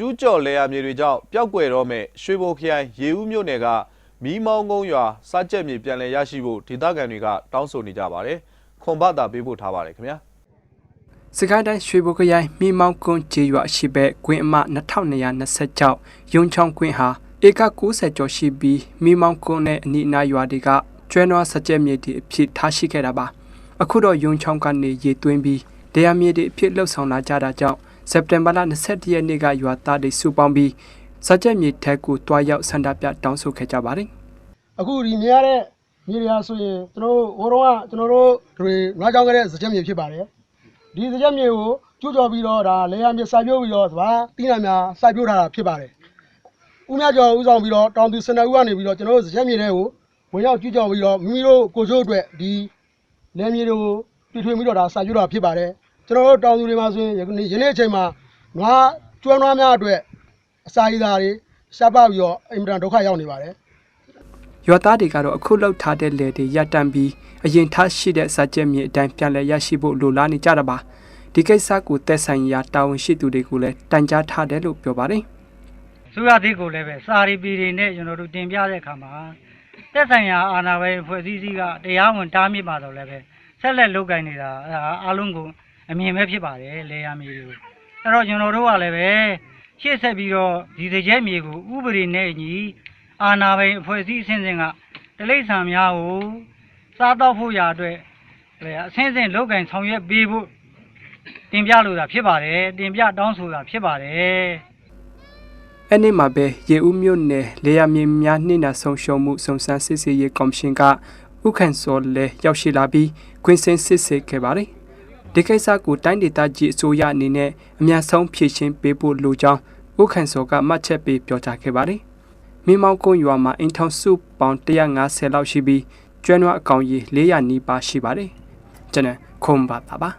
ကျူးကျော်လေယာမြေတွေကြောင့်ပျောက်ကွယ်တော့မဲ့ရွှေဘိုခရိုင်ရေဦးမြို့နယ်ကမီးမောင်းကုန်းရွာစကြက်မြေပြန်လည်ရရှိဖို့ဒေသခံတွေကတောင်းဆိုနေကြပါတယ်။ခွန်ဘတာပေးပို့ထားပါတယ်ခင်ဗျာ။စကိုင်းတိုင်းရွှေဘိုခရိုင်မိမောင်းကွန်းကျေးရွာရှိဘက်ကွင်းအမ2226ရုံချောင်းကွင်းဟာဧက90ကျော်ရှိပြီးမိမောင်းကွန်းနဲ့အနီးအနားရွာတွေကကျွဲနွားစကြက်မြေတွေအဖြစ်ထားရှိခဲ့တာပါအခုတော့ရုံချောင်းကနေရေသွင်းပြီးတရားမြေတွေအဖြစ်လှုပ်ဆောင်လာကြတာကြောင့် စက်တင်ဘာလ22ရက်နေ့ကရွာသားတွေစုပေါင်းပြီးစကြက်မြေထက်ကိုတွားရောက်ဆန္ဒပြတောင်းဆိုခဲ့ကြပါတယ်အခုဒီမြင်ရတဲ့မြေတွေဟာဆိုရင်ကျွန်တော်တို့ဟိုတုန်းကကျွန်တော်တို့တွေငါးကြောင်းခဲ့တဲ့စကြက်မြေဖြစ်ပါတယ်ဒီစကြက်မြေကိုကျူးကျော်ပြီးတော့ဒါလေယာမြေစိုက်ပျိုးပြီးတော့သဘာတိနာများစိုက်ပျိုးထားတာဖြစ်ပါတယ်ဦးမြကျော်ဦးဆောင်ပြီးတော့တောင်သူစနဦးကနေပြီးတော့ကျွန်တော်တို့စကြက်မြေတွေကိုဝင်ရောက်ကျူးကျော်ပြီးတော့မိမိတို့ကိုချိုးအတွက်ဒီလေမြေတွေကိုပြည်ထွင်ပြီးတော့ဒါစိုက်ပျိုးတာဖြစ်ပါတယ် ကျွန်တော်တို့တောင်သူတွေမှာဆိုရင်ယနေ့ယနေ့အချိန်မှာငါးကျွမ်းနွားများအတွက်အစာရည်သားတွေရှားပပြီးတော့အင်မတန်ဒုက္ခရောက်နေပါတယ်ရွာသားတွေကတော့အခုလောက်ထားတဲ့လေတွေရပ်တန့်ပြီးအရင်ထားရှိတဲ့စာချက်မြေအတိုင်းပြန်လည်ရရှိဖို့လိုလားနေကြတာပါဒီကိစ္စကိုသက်ဆိုင်ရာတာဝန်ရှိသူတွေကိုလည်းတိုင်ကြားထားတယ်လို့ပြောပါတယ်ဆိုရသေးကိုလည်းပဲစာရီပီတွေနဲ့ကျွန်တော်တို့တင်ပြတဲ့အခါမှာတက်ဆိုင်ရာအာဏာပိုင်ဖွဲ့စည်းစည်းကတရားဝင်တားမြစ်ပါတော့လည်းပဲဆက်လက်လုပ်ကင်နေတာအဲဒါအားလုံးကို အမြင်ပဲဖြစ်ပါတယ်လေယာမြေတွေကိုအဲ့တော့ကျွန်တော်တို့ကလည်းပဲရှေ့ဆက်ပြီးတော့ဒီစကြဲမြေကိုဥပဒေနဲ့အညီအာဏာပိုင်အဖွဲ့အစည်းအဆင့်ဆင့်ကတလိမ့်ဆန်များကိုစားတော့ဖို့ရာအတွက်လေအဆင့်ဆင့်လုပ်ကင်ဆောင်ရွက်ပေးဖို့တင်ပြလိုတာဖြစ်ပါတယ်တင်ပြတောင်းဆိုတာဖြစ်ပါတယ်အဲ့ဒီမှာပဲရေဦးမြို့နယ်လေယာမြေများနှိမ့်နာဆုံးရှုံးမှုစုံစမ်းစစ်ဆေးရေးကော်မရှင်ကဥခန့်စော်လည်းရောက်ရှိလာပြီးခွင့်စင်စစ်ဆေးခဲ့ပါတယ် ဒီကိစ္စကိုတိုင်းဒေသကြီးအစိုးရအနေနဲ့အများဆုံးဖြေရှင်းပေးဖို့လိုကြောင်းဥခန့်စော်ကမှတ်ချက်ပေးပြောကြားခဲ့ပါတယ်မိမောင်းကုန်းရွာမှာအင်ထောင်စုပေါင်း150လောက်ရှိပြီးကျွမ်းနွားအကောင်ကြီး400နီးပါးရှိပါတယ်ကျွန်တော်ခွန်ပါတာပါ